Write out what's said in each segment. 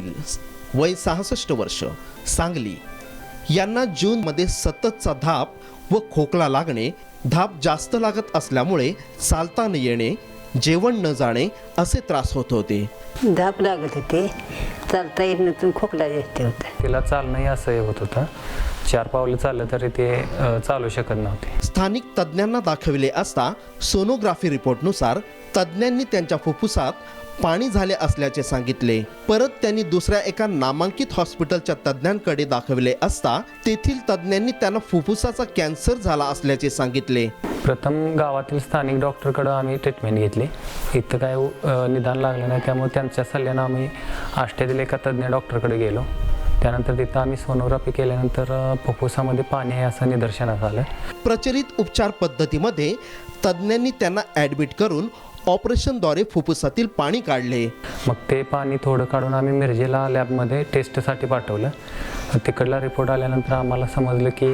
पाटील. वय सहासष्ट वर्ष. सांगली. यांना जूनमध्ये सततचा धाप व खोकला लागणे धाप जास्त लागत असल्यामुळे चालता न येणे जेवण न जाणे असे त्रास होत होते. धाप लागत होते. चालता येत नव्हतं खोकला जास्त होता. तिला चालणंही असह्य होत होतं. चार पावलं चाललं तरी ते अ, चालू शकत नव्हते. स्थानिक तज्ज्ञांना दाखविले असता सोनोग्राफी रिपोर्टनुसार तज्ज्ञांनी त्यांच्या फुफ्फुसात पाणी झाले असल्याचे सांगितले. परत त्यांनी दुसऱ्या एका नामांकित हॉस्पिटलच्या तज्ज्ञांकडे दाखविले असता तेथील तज्ज्ञांनी त्यांना फुफ्फुसाचा कॅन्सर झाला असल्याचे सांगितले. प्रथम गावातील स्थानिक डॉक्टरकडं आम्ही ट्रीटमेंट घेतली. इथं काय निदान लागलं नाही त्यामुळे त्यांच्या सल्ल्यानं आम्ही आष्ट्यातील एका तज्ज्ञ डॉक्टरकडे गेलो. त्यानंतर तिथं आम्ही सोनोग्राफी केल्यानंतर फुफ्फुसामध्ये पाणी आहे असं निदर्शनास आलं. प्रचलित उपचार पद्धतीमध्ये तज्ज्ञांनी त्यांना ॲडमिट करून ऑपरेशनद्वारे फुफ्फुसातील पाणी काढले. मग ते पाणी थोडं काढून आम्ही मिरजेला लॅबमध्ये टेस्टसाठी पाठवलं. तिकडला रिपोर्ट आल्यानंतर आम्हाला समजलं की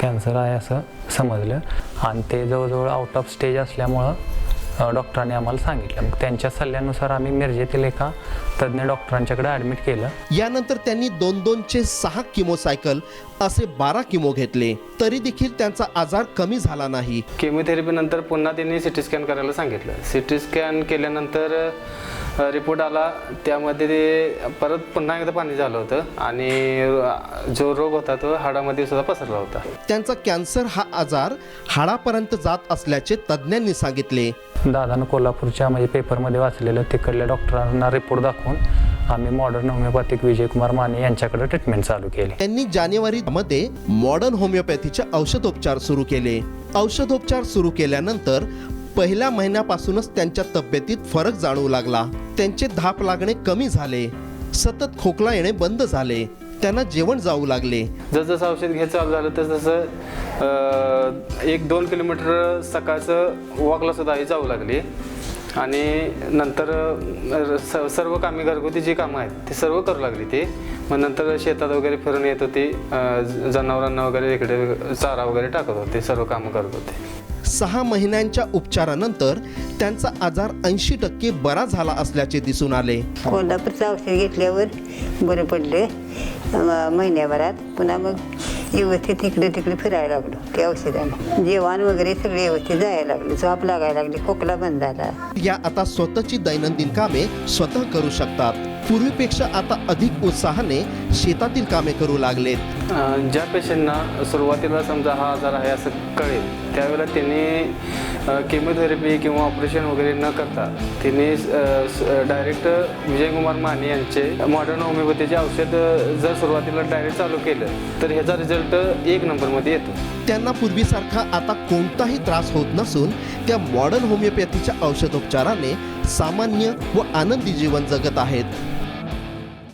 कॅन्सर आहे असं समजलं. आणि ते जवळजवळ आउट ऑफ स्टेज असल्यामुळं डॉक्टरांनी आम्हाला सांगितलं. मग त्यांच्या सल्ल्यानुसार आम्ही मिरजेतील एका तज्ज्ञ डॉक्टरांच्याकडे ॲडमिट केलं. यानंतर त्यांनी दोन दोनचे सहा किमोसायकल असे बारा किमो घेतले. तरी देखील त्यांचा आजार कमी झाला नाही. केमोथेरपीनंतर पुन्हा त्यांनी सी टी स्कॅन करायला सांगितलं. सी टी स्कॅन केल्यानंतर रिपोर्ट आला. त्यामध्ये ते परत पुन्हा एकदा पाणी झालं होतं आणि जो रोग होता तो हाडामध्ये सुद्धा पसरला होता. त्यांचा कॅन्सर हा आजार हाडापर्यंत जात असल्याचे तज्ज्ञांनी सांगितले. दादानं कोल्हापूरच्या म्हणजे पेपरमध्ये वाचलेलं तिकडल्या डॉक्टरांना रिपोर्ट दाखवून आम्ही मॉडर्न होमिओपॅथिक विजयकुमार माने यांच्याकडे ट्रीटमेंट चालू केली. त्यांनी जानेवारी मध्ये मॉडर्न होमिओपॅथीचे औषधोपचार सुरू केले. औषधोपचार सुरू केल्यानंतर पहिल्या महिन्यापासूनच त्यांच्या तब्येतीत फरक जाणवू लागला. त्यांचे धाप लागणे कमी झाले. सतत खोकला येणे बंद झाले. त्यांना जेवण जाऊ लागले. जसं औषध घ्यायचं चालू झालं तस तसं एक दोन किलोमीटर सकाळचं वॉकला सुद्धा ही जाऊ लागली. आणि नंतर स- सर्व कामे घरगुती जी कामं आहेत ती सर्व करू लागली ती. मग नंतर शेतात वगैरे फिरून येत होती जनावरांना वगैरे इकडे चारा वगैरे टाकत होते सर्व कामं करत होते. सहा महिन्यांच्या उपचारानंतर त्यांचा आजार ऐंशी टक्के बरा झाला असल्याचे दिसून आले. कोल्हापूरचं औषध घेतल्यावर बरं पडलं महिन्याभरात. पुन्हा मग व्यवस्थित इकडे तिकडे फिरायला लागलो. त्या औषधाने जेवण वगैरे सगळे व्यवस्थित जायला लागलं. झोप लागायला लागली. खोकला बंद झाला. या आता स्वतःची दैनंदिन कामे स्वतः करू शकतात. पूर्वीपेक्षा आता अधिक उत्साहाने शेतातील कामे करू लागलेत. ज्या पेशंटना सुरुवातीला समजा हा आजार आहे असं कळेल त्यावेळेला त्यांनी केमोथेरपी किंवा ऑपरेशन वगैरे न करता तिने डायरेक्ट विजयकुमार माने यांचे मॉडर्न होमिओपॅथीचे औषध जर सुरुवातीला डायरेक्ट चालू केलं तर ह्याचा रिझल्ट एक नंबरमध्ये येतो. त्यांना पूर्वीसारखा आता कोणताही त्रास होत नसून त्या मॉडर्न होमिओपॅथीच्या औषधोपचाराने सामान्य व आनंदी जीवन जगत आहेत.